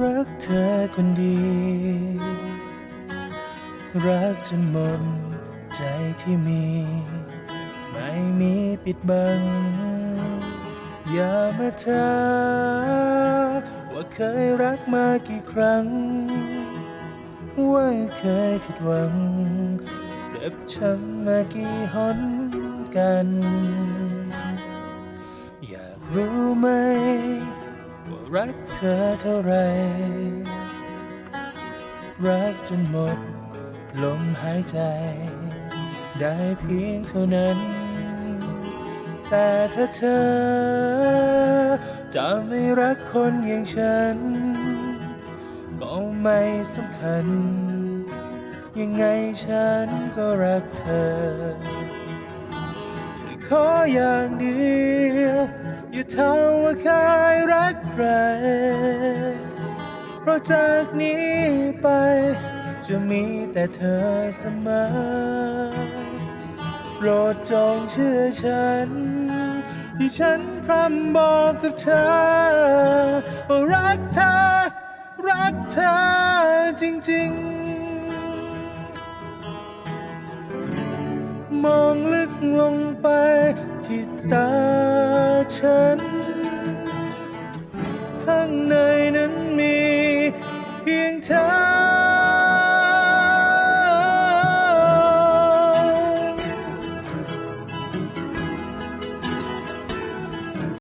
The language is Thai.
รักเธอคนเดียวรักจนหมดใจที่มี ไม่มีปิดบัง อย่ามาถามว่าเคยรักมากี่ครั้ง ว่าเคยผิดหวัง เจ็บช้ำมากี่หนกัน อยากรู้ไหม ว่ารักเธอเท่าไร รักจนหมด ลมหายใจ ได้เพียงเท่านั้น แต่ถ้าเธอ จะไม่รักคนอย่างฉัน ก็ไม่สำคัญ ยังไงฉันก็รักเธอขออย่างเดียว อย่าทำว่าเคยรักใคร เพราะจากนี้ไปจะมีแต่เธอเสมอ โปรดจงเชื่อฉัน ที่ฉันพร่ำบอกกับเธอ ว่ารักเธอ รักเธอจริงๆ มองลึกลงไปที่ตา ฉัน ข้างใน